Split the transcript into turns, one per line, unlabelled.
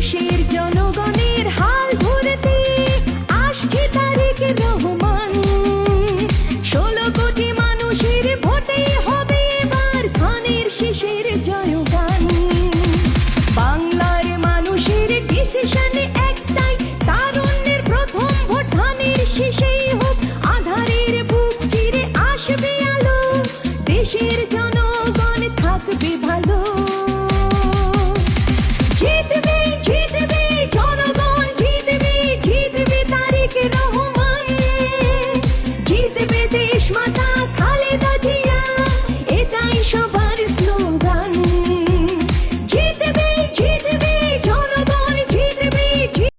দেশের জনগণের হাল আসছে রহমান। ষোলো কোটি মানুষের ভোটে হবে এবার জয়গান। বাংলার মানুষের ডিসিশনে একটাই, তারুণ্যের প্রথম ভোট ধানের শেষেই হোক, আধারের বুক চিরে আসবে আলো। দেশের